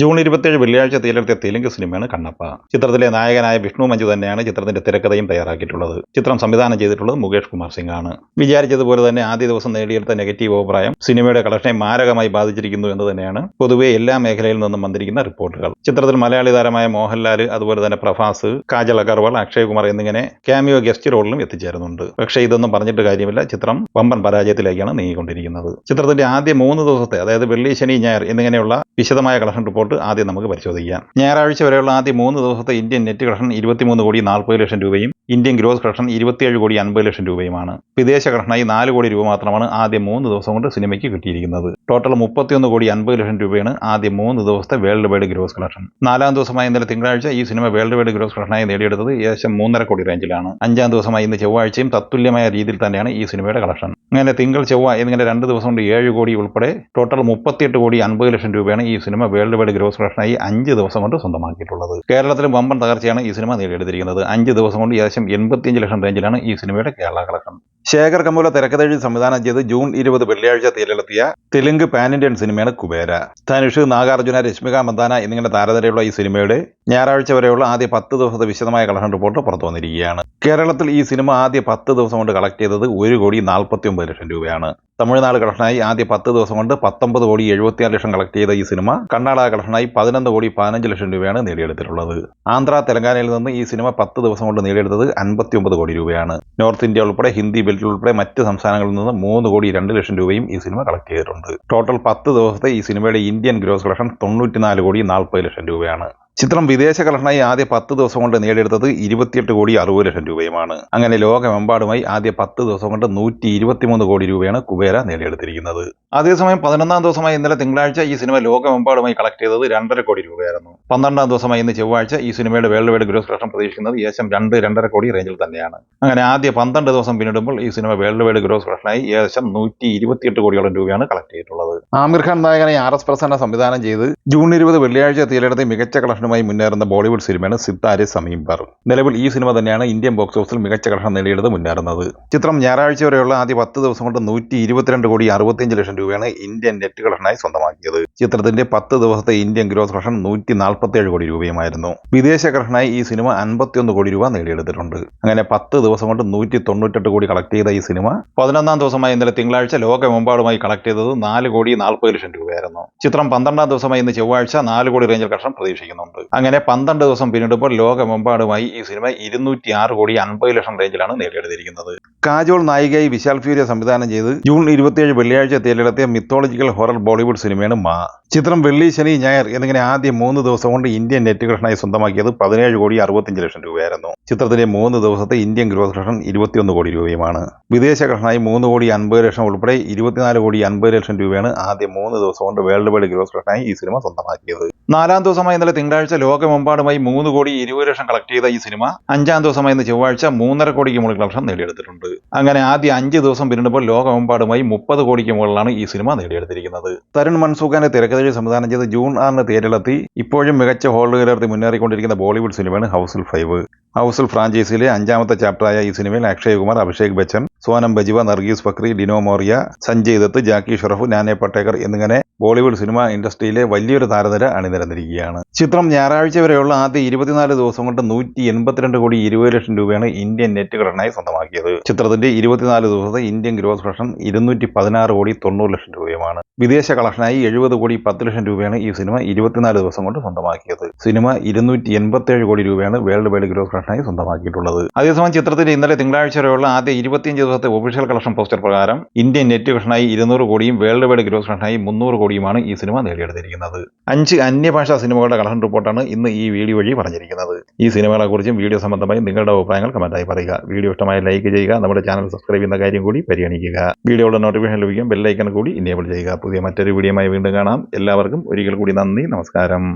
June ഇരുപത്തിയേഴ് വെള്ളിയാഴ്ച തീയിലെടുത്ത തെലുങ്ക് സിനിമയാണ് കണ്ണപ്പ. ചിത്രത്തിലെ നായകനായ വിഷ്ണു മഞ്ജു തന്നെയാണ് ചിത്രത്തിന്റെ തിരക്കഥയും തയ്യാറാക്കിയിട്ടുള്ളത്. ചിത്രം സംവിധാനം ചെയ്തിട്ടുള്ളത് മുകേഷ് കുമാർ സിംഗ് ആണ് വിചാരിച്ചതുപോലെ തന്നെ ആദ്യ ദിവസം നേടിയെടുത്ത നെഗറ്റീവ് അഭിപ്രായം സിനിമയുടെ കളക്ഷനെ മാരകമായി ബാധിച്ചിരിക്കുന്നു എന്ന് തന്നെയാണ് പൊതുവെ എല്ലാ മേഖലയിൽ നിന്നും വന്നിരിക്കുന്ന റിപ്പോർട്ടുകൾ. ചിത്രത്തിൽ മലയാളി താരമായ മോഹൻലാൽ അതുപോലെ തന്നെ പ്രഭാസ് കാജൽ അഗർവാൾ അക്ഷയ് കുമാർ എന്നിങ്ങനെ ക്യാമിയോ ഗസ്റ്റ് റോളിലും എത്തിച്ചേരുന്നുണ്ട്. പക്ഷേ ഇതൊന്നും പറഞ്ഞിട്ട് കാര്യമില്ല. ചിത്രം വമ്പൻ പരാജയത്തിലേക്കാണ് നീങ്ങിക്കൊണ്ടിരിക്കുന്നത്. ചിത്രത്തിന്റെ ആദ്യ മൂന്ന് ദിവസത്തെ അതായത് വെള്ളി ശനി ഞായർ എന്നിങ്ങനെയുള്ള വിശദമായ കളക്ഷൻ റിപ്പോർട്ട് ആദ്യം നമുക്ക് പരിശോധിക്കാം. ഞായറാഴ്ച വരെയുള്ള ആദ്യ മൂന്ന് ദിവസത്തെ ഇന്ത്യൻ നെറ്റ് കളക്ഷൻ ഇരുപത്തിമൂന്ന് കോടി നാൽപ്പത് ലക്ഷം രൂപയും ഇന്ത്യൻ ഗ്രോസ് കളക്ഷൻ ഇരുപത്തിയേഴ് കോടി അൻപത് ലക്ഷം രൂപയുമാണ്. വിദേശ കളക്ഷനായി നാല് കോടി രൂപ മാത്രമാണ് ആദ്യ മൂന്ന് ദിവസം കൊണ്ട് സിനിമയ്ക്ക് കിട്ടിയിരിക്കുന്നത്. ടോട്ടൽ മുപ്പത്തിയൊന്ന് കോടി അൻപത് ലക്ഷം രൂപയാണ് ആദ്യ മൂന്ന് ദിവസത്തെ വേൾഡ് വൈഡ് ഗ്രോസ് കളക്ഷൻ നാലാം ദിവസമായ ഇന്നലെ തിങ്കളാഴ്ച ഈ സിനിമ വേൾഡ് വൈഡ് ഗ്രോസ് കളക്ഷനായി നേടിയെടുത്തത് ഏകദേശം മൂന്നര കോടി റേഞ്ചിലാണ്. അഞ്ചാം ദിവസമായി ഇന്ന് ചൊവ്വാഴ്ചയും തത്തുല്യമായ രീതിയിൽ തന്നെയാണ് ഈ സിനിമയുടെ കളക്ഷൻ. അങ്ങനെ തിങ്കൾ ചൊവ്വ എന്നിങ്ങനെ രണ്ട് ദിവസം കൊണ്ട് ഏഴ് കോടി ഉൾപ്പെടെ ടോട്ടൽ മുപ്പത്തിയെട്ട് കോടി അൻപത് ലക്ഷം രൂപയാണ് ഈ സിനിമ വേൾഡ് വൈഡ് ഗ്രോസ് കളക്ഷനായി അഞ്ച് ദിവസം കൊണ്ട് സ്വന്തമാക്കിയിട്ടുള്ളത്. കേരളത്തിലും വമ്പൻ തകർച്ചയാണ് ഈ സിനിമ നേടിയെടുത്തിരിക്കുന്നത്. അഞ്ച് ദിവസം കൊണ്ട് ഏകദേശം എൺപത്തിയഞ്ച് ലക്ഷം റേഞ്ചിലാണ് ഈ സിനിമയുടെ കേരള കളക്ഷൻ ശേഖർ കമ്പോല തിരക്കഥെഴുതി സംവിധാനം ചെയ്ത് ജൂൺ ഇരുപത് വെള്ളിയാഴ്ച തീരിലെത്തിയ തെലുങ്ക് പാൻ ഇന്ത്യൻ സിനിമയാണ് കുബേര. ധനുഷ് നാഗാർജുന രശ്മിക മന്ദാന എന്നിങ്ങനെ താരനിരയുള്ള ഈ സിനിമയുടെ ഞായറാഴ്ച വരെയുള്ള ആദ്യ പത്ത് ദിവസത്തെ വിശദമായ കളക്ഷൻ റിപ്പോർട്ട് പുറത്തു വന്നിരിക്കുകയാണ്. കേരളത്തിൽ ഈ സിനിമ ആദ്യ പത്ത് ദിവസം കൊണ്ട് കളക്ട് ചെയ്തത് ഒരു കോടി നാൽപ്പത്തി ഒമ്പത് ലക്ഷം രൂപയാണ്. തമിഴ്നാട് കളക്ഷനായി ആദ്യ പത്ത് ദിവസം കൊണ്ട് പത്തൊമ്പത് കോടി എഴുപത്തിയാറ് ലക്ഷം കളക്ട് ചെയ്ത ഈ സിനിമ കർണാടക കളക്ഷനായി പതിനൊന്ന് കോടി പതിനഞ്ച് ലക്ഷം രൂപയാണ് നേടിയെടുത്തിട്ടുള്ളത്. ആന്ധ്ര തെലങ്കാനയിൽ നിന്ന് ഈ സിനിമ പത്ത് ദിവസം കൊണ്ട് നേടിയെടുത്തത് അൻപത്തി ഒമ്പത് കോടി രൂപയാണ്. നോർത്ത് ഇന്ത്യ ഉൾപ്പെടെ ഹിന്ദി ബെൽറ്റ് ഉൾപ്പെടെ മറ്റ് സംസ്ഥാനങ്ങളിൽ നിന്ന് മൂന്ന് കോടി രണ്ട് ലക്ഷം രൂപയും ഈ സിനിമ കളക്ട് ചെയ്തിട്ടുണ്ട്. ടോട്ടൽ പത്ത് ദിവസത്തെ ഈ സിനിമയുടെ ഇന്ത്യൻ ഗ്രോസ് കളക്ഷൻ തൊണ്ണൂറ്റിനാല് കോടി നാൽപ്പത് ലക്ഷം രൂപയാണ്. ചിത്രം വിദേശ കളക്ഷനായി ആദ്യ പത്ത് ദിവസം കൊണ്ട് നേടിയെടുത്തത് ഇരുപത്തിയെട്ട് കോടി അറുപത് ലക്ഷം രൂപയുമാണ്. അങ്ങനെ ലോകമെമ്പാടുമായി ആദ്യ പത്ത് ദിവസം കൊണ്ട് നൂറ്റി ഇരുപത്തിമൂന്ന് കോടി രൂപയാണ് കുബേര നേടിയെടുത്തിരിക്കുന്നത്. അതേസമയം പതിനൊന്നാം ദിവസമായി ഇന്നലെ തിങ്കളാഴ്ച ഈ സിനിമ ലോകമെമ്പാടുമായി കളക്ട് ചെയ്തത് രണ്ടര കോടി രൂപയായിരുന്നു. പന്ത്രണ്ടാം ദിവസമായി ഇന്ന് ചൊവ്വാഴ്ച ഈ സിനിമയുടെ വേൾഡ് വൈഡ് ഗ്രോസ് കളക്ഷൻ പ്രതീക്ഷിക്കുന്നത് ഏകദേശം രണ്ട് രണ്ടര കോടി റേഞ്ചിൽ തന്നെയാണ്. അങ്ങനെ ആദ്യ പന്ത്രണ്ട് ദിവസം പിന്നിടുമ്പോൾ ഈ സിനിമ വേൾഡ് വൈഡ് ഗ്രോസ് കളക്ഷനായി ഏകദേശം നൂറ്റി ഇരുപത്തിയെട്ട് കോടിയോളം രൂപയാണ് കളക്ട് ചെയ്തിട്ടുള്ളത്. ആമിർ ഖാൻ നായകനെ ആർ എസ് പ്രസന്ന സംവിധാനം ചെയ്ത് ജൂൺ ഇരുപത് വെള്ളിയാഴ്ച തീയിലെടുത്ത് മികച്ച കളക്ഷനുമായി മുന്നേറുന്ന ബോളിവുഡ് സിനിമയാണ് സിത്താരെ സമീപർ നിലവിൽ ഈ സിനിമ തന്നെയാണ് ഇന്ത്യൻ ബോക്സ് ഓഫീസിൽ മികച്ച കളക്ഷൻ നേടിയെടുത്ത് മുന്നേറുന്നത്. ചിത്രം ഞായറാഴ്ച വരെയുള്ള ആദ്യ പത്ത് ദിവസം കൊണ്ട് നൂറ്റി ഇരുപത്തിരണ്ട് കോടി അറുപത്തിയഞ്ച് ലക്ഷം രൂപയാണ് ഇന്ത്യൻ നെറ്റ് കളക്ഷനായി സ്വന്തമാക്കിയത്. ചിത്രത്തിന്റെ പത്ത് ദിവസത്തെ ഇന്ത്യൻ ഗ്രോസ് കളക്ഷൻ നൂറ്റി നാൽപ്പത്തിയേഴ് കോടി രൂപയുമായിരുന്നു. വിദേശ കളക്ഷനായി ഈ സിനിമ അൻപത്തിയൊന്ന് കോടി രൂപ നേടിയെടുത്തിട്ടുണ്ട്. അങ്ങനെ പത്ത് ദിവസം കൊണ്ട് നൂറ്റി തൊണ്ണൂറ്റെട്ട് കോടി കളക്ട് ചെയ്ത ഈ സിനിമ പതിനൊന്നാം ദിവസമായി ഇന്നലെ തിങ്കളാഴ്ച ലോകമെമ്പാടുമായി കളക്ട് ചെയ്തത് നാല് കോടി നാൽപ്പത് ലക്ഷം രൂപയായിരുന്നു. ചിത്രം പന്ത്രണ്ടാം ദിവസമായി ഇന്ന് ചൊവ്വാഴ്ച നാല് കോടി റേഞ്ചിൽ കളക്ഷൻ പ്രതീക്ഷിക്കുന്നുണ്ട്. അങ്ങനെ പന്ത്രണ്ട് ദിവസം പിന്നിടുമ്പോൾ ലോകമെമ്പാടുമായി ഈ സിനിമ ഇരുന്നൂറ്റി ആറ് കോടി അൻപത് ലക്ഷം റേഞ്ചിലാണ് നേടിയെടുത്തിരിക്കുന്നത്. കാജോൾ നായികയായി വിശാൽ ഫ്യൂരിയ സംവിധാനം ചെയ്ത് ജൂൺ ഇരുപത്തിയേഴ് വെള്ളിയാഴ്ച തേലിടത്തിയ മിത്തോളജിക്കൽ ഹൊറർ ബോളിവുഡ് സിനിമയാണ് മാ. ചിത്രം വെള്ളി ശനി ഞായർ എന്നിങ്ങനെ ആദ്യ മൂന്ന് ദിവസം കൊണ്ട് ഇന്ത്യൻ നെറ്റ് കളക്ഷനായി സ്വന്തമാക്കിയത് പതിനേഴ് കോടി അറുപത്തിയഞ്ച് ലക്ഷം രൂപയായിരുന്നു. ചിത്രത്തിന്റെ മൂന്ന് ദിവസത്തെ ഇന്ത്യൻ ഗ്രോസ് കളക്ഷൻ ഇരുപത്തിയൊന്ന് കോടി രൂപയുമാണ്. വിദേശ കളക്ഷനായി മൂന്ന് കോടി അൻപത് ലക്ഷം ഉൾപ്പെടെ ഇരുപത്തിനാല് കോടി അൻപത് ലക്ഷം രൂപയാണ് ആദ്യ മൂന്ന് ദിവസം കൊണ്ട് വേൾഡ് വൈഡ് ഗ്രോസ് കളക്ഷനായി ഈ സിനിമ സ്വന്തമാക്കിയത്. നാലാം ദിവസമായി ഇന്നലെ തിങ്കളാഴ്ച ലോകമെമ്പാടുമായി മൂന്ന് കോടി ഇരുപത് ലക്ഷം കളക്ട് ചെയ്ത ഈ സിനിമ അഞ്ചാം ദിവസമായി ഇന്ന് ചൊവ്വാഴ്ച മൂന്നര കോടിക്ക് മുകളിൽ കളക്ഷൻ നേടിയെടുത്തിട്ടുണ്ട്. അങ്ങനെ ആദ്യ അഞ്ച് ദിവസം പിന്നിടുമ്പോൾ ലോകമെമ്പാടുമായി മുപ്പത് കോടിക്ക് മുകളിലാണ് ഈ സിനിമ നേടിയെടുത്തിരിക്കുന്നത്. തരുൺ മൻസൂഖാന്റെ തിരക്കഥയിൽ സംവിധാനം ചെയ്ത് ജൂൺ ആറിന് തേരിലെത്തി ഇപ്പോഴും മികച്ച ഹോൾഡുകലർത്തി മുന്നേറിക്കൊണ്ടിരിക്കുന്ന ബോളിവുഡ് സിനിമയാണ് ഹൗസിൽ ഫൈവ്. ഹൗസിൽ ഫ്രാഞ്ചൈസിയിലെ അഞ്ചാമത്തെ ചാപ്റ്ററായ ഈ സിനിമയിൽ അക്ഷയ് കുമാർ അഭിഷേക് ബച്ചൻ സോനം ബജിവ നർഗീസ് ഫക്രി ഡിനോ മോറിയ സഞ്ജയ് ദത്ത് ജാക്കി ഷറഫ് നാനെ പട്ടേക്കർ എന്നിങ്ങനെ ബോളിവുഡ് സിനിമ ഇൻഡസ്ട്രിയിലെ വലിയൊരു താരനിര അണിനിരന്നിരിക്കുകയാണ്. ചിത്രം ഞായറാഴ്ച വരെയുള്ള ആദ്യ ഇരുപത്തിനാല് ദിവസം കൊണ്ട് നൂറ്റി എൺപത്തിരണ്ട് കോടി ഇരുപത് ലക്ഷം രൂപയാണ് ഇന്ത്യൻ നെറ്റ് കളക്ഷനായി സ്വന്തമാക്കിയത്. ചിത്രത്തിന്റെ ഇരുപത്തിനാല് ദിവസത്തെ ഇന്ത്യൻ ഗ്രോസ് കളക്ഷൻ ഇരുന്നൂറ്റി പതിനാറ് കോടി തൊണ്ണൂറ് ലക്ഷം രൂപയുമാണ്. വിദേശ കളക്ഷനായി എഴുപത് കോടി പത്ത് ലക്ഷം രൂപയാണ് ഈ സിനിമ ഇരുപത്തിനാല് ദിവസം കൊണ്ട് സ്വന്തമാക്കിയത്. സിനിമ ഇരുന്നൂറ്റി എൺപത്തേഴ് കോടി രൂപയാണ് വേൾഡ് വൈഡ് ഗ്രോസ് കളക്ഷനായി സ്വന്തമാക്കിയിട്ടുള്ളത്. അതേസമയം ചിത്രത്തിന്റെ ഇന്നലെ തിങ്കളാഴ്ച വരെയുള്ള ആദ്യ ഇരുപത്തിയഞ്ച് ദിവസത്തെ ഒഫീഷ്യൽ കളക്ഷൻ പോസ്റ്റർ പ്രകാരം ഇന്ത്യൻ നെറ്റ് കളക്ഷനായി ഇരുന്നൂറ് കോടിയും വേൾഡ് വൈഡ് ഗ്രോസ് കളക്ഷനായി മുന്നൂറ് കോടിയുമാണ് ഈ സിനിമ നേടിയെടുത്തിരിക്കുന്നത്. അഞ്ച് അന്യഭാഷാ സിനിമകളുടെ കളക്ഷൻ റിപ്പോർട്ടാണ് ഇന്ന് ഈ വീഡിയോ വഴി പറഞ്ഞിരിക്കുന്നത്. ഈ സിനിമകളെക്കുറിച്ചും വീഡിയോ സംബന്ധമായി നിങ്ങളുടെ അഭിപ്രായങ്ങൾ കമന്റായി പറയുക. വീഡിയോ ഇഷ്ടമായ ലൈക്ക് ചെയ്യുക. നമ്മുടെ ചാനൽ സബ്സ്ക്രൈബ് ചെയ്യുന്ന കാര്യം കൂടി പരിഗണിക്കുക. വീഡിയോയുടെ നോട്ടിഫിക്കേഷൻ ലഭിക്കും. ബെല്ലൈക്കൺ കൂടി ഇനേബിൾ ചെയ്യുക. പുതിയ മറ്റൊരു വീഡിയോയുമായി വീണ്ടും കാണാം. എല്ലാവർക്കും ഒരിക്കൽ കൂടി നന്ദി. നമസ്കാരം.